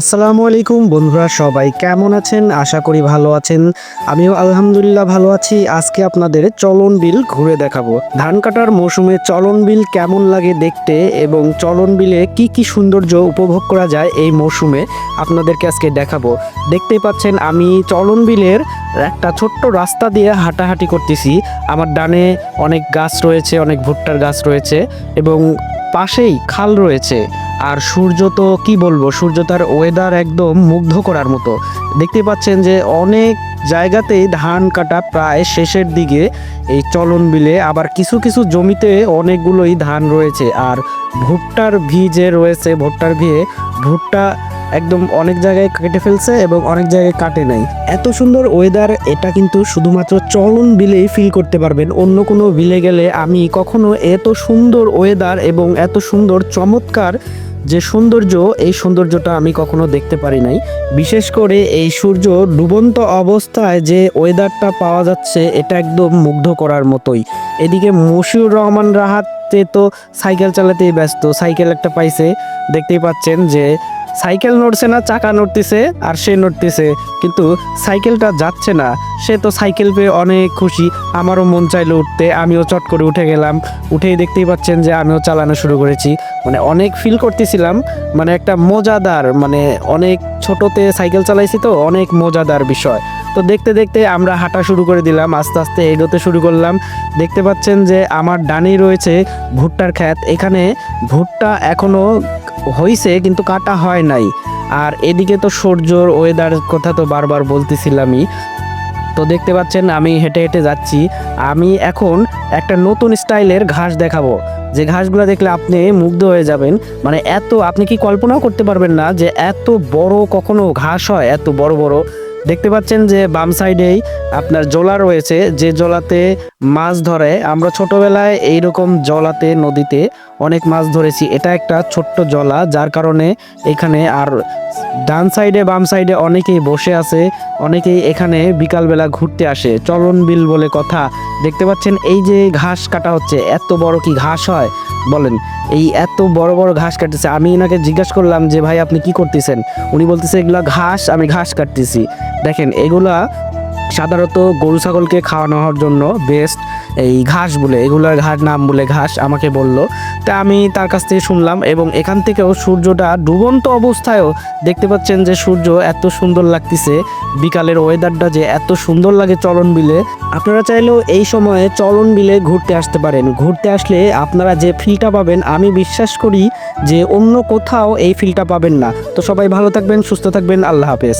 আসসালামু আলাইকুম বন্ধুরা, সবাই কেমন আছেন? আশা করি ভালো আছেন। আমিও আলহামদুলিল্লাহ ভালো আছি। আজকে আপনাদের চলন বিল ঘুরে দেখাবো। ধান কাটার মৌসুমে চলন বিল কেমন লাগে দেখতে এবং চলন বিলে কি কি সৌন্দর্য উপভোগ করা যায় এই মৌসুমে আপনাদেরকে আজকে দেখাবো। দেখতেই পাচ্ছেন, আমি চলন বিলের একটা ছোট্ট রাস্তা দিয়ে হাঁটাহাঁটি করতেছি। আমার ডানে অনেক গাছ রয়েছে, অনেক ভুট্টার গাছ রয়েছে এবং পাশেই খাল রয়েছে। আর সূর্য তো কি বলব, সূর্য তার ওয়েদার একদম মুগ্ধ করার মতো। দেখতে পাচ্ছেন যে অনেক জায়গাতেই ধান কাটা প্রায় শেষের দিকে এই চলন বিলে, আবার কিছু কিছু জমিতে অনেকগুলোই ধান রয়েছে। আর ভুট্টার ভিজে রয়েছে, ভুট্টার ভিয়ে ভুট্টা একদম অনেক জায়গায় কেটে ফেলছে এবং অনেক জায়গায় কাটে নাই। এত সুন্দর ওয়েদার এটা কিন্তু শুধুমাত্র চলন বিলেই ফিল করতে পারবেন। অন্য কোনো বিলে গেলে আমি কখনো এত সুন্দর ওয়েদার এবং এত সুন্দর চমৎকার যে সৌন্দর্য, এই সৌন্দর্যটা আমি কখনো দেখতে পারি নাই। বিশেষ করে এই সূর্য ডুবন্ত অবস্থায় যে ওয়েদারটা পাওয়া যাচ্ছে, এটা একদম মুগ্ধ করার মতোই। এদিকে মশিউর রহমান রাহাতে তো সাইকেল চালাতেই ব্যস্ত। সাইকেল একটা পাইছে, দেখতেই পাচ্ছেন যে সাইকেল নড়ছে না, চাকা নড়তেছে আর সে নড়তেছে। কিন্তু সাইকেলটা যাচ্ছে না। সে তো সাইকেল পেয়ে অনেক খুশি। আমারও মন চাইলো উঠতে। আমিও চট করে উঠে গেলাম। উঠেই দেখতেই পাচ্ছেন যে আমিও চালানো শুরু করেছি। মানে অনেক ফিল করতেছিলাম। মানে একটা মজাদার মানে অনেক ছোটতে সাইকেল চালাইছি তো, অনেক মজাদার বিষয়। তো দেখতে দেখতে আমরা হাঁটা শুরু করে দিলাম। আস্তে আস্তে এগোতে শুরু করলাম। দেখতে পাচ্ছেন যে আমার ডানেই রয়েছে ভুট্টার খ্যাত। এখানে ভুট্টা এখনও হইছে, কিন্তু কাটা হয় নাই। আর এদিকে তো সূর্যর ওয়েদার কথা তো বারবার বলতেছিলামই। তো দেখতে পাচ্ছেন, আমি হেঁটে হেঁটে যাচ্ছি। আমি এখন একটা নতুন স্টাইলের ঘাস দেখাবো। যে ঘাসগুলো দেখলে আপনি মুগ্ধ হয়ে যাবেন। মানে এত, আপনি কি কল্পনাও করতে পারবেন না যে এত বড় কখনো ঘাস হয়, এত বড় বড়। দেখতে পাচ্ছেন যে বাম সাইডেই আপনার জলা রয়েছে। যে জলাতে মাছ ধরে, আমরা ছোটবেলায় এইরকম জলাতে, নদীতে অনেক মাছ ধরেছি। এটা একটা ছোট্ট জলা, যার কারণে এখানে আর ডান সাইডে, বাম সাইডে অনেকেই বসে আছে, অনেকেই এখানে বিকালবেলা ঘুরতে আসে। চলন বিল বলে কথা। দেখতে পাচ্ছেন, এই যে ঘাস কাটা হচ্ছে, এত বড় কি ঘাস হয়? বলেন, এই এত বড় বড় ঘাস কাটতেছে। আমি এনাকে জিজ্ঞাসা করলাম যে, ভাই, আপনি কি করতেছেন? উনি বলতেছে, এগুলা ঘাস, আমি ঘাস কাটতেছি। দেখেন, এগুলা সাধারণত গরু ছাগলকে খাওয়ানো হওয়ার জন্য বেস্ট এই ঘাস বলে, এগুলোর ঘাস নাম বলে ঘাস আমাকে বলল। তা আমি তার কাছ থেকে শুনলাম এবং এখান থেকেও সূর্যটা ডুবন্ত অবস্থায়ও দেখতে পাচ্ছেন যে সূর্য এত সুন্দর লাগতেছে, বিকালের ওয়েদারটা যে এত সুন্দর লাগে চলন বিলে। আপনারা চাইলেও এই সময়ে চলন বিলে ঘুরতে আসতে পারেন। ঘুরতে আসলে আপনারা যে ফিলটা পাবেন, আমি বিশ্বাস করি যে অন্য কোথাও এই ফিলটা পাবেন না। তো সবাই ভালো থাকবেন, সুস্থ থাকবেন, আল্লাহ হাফেজ।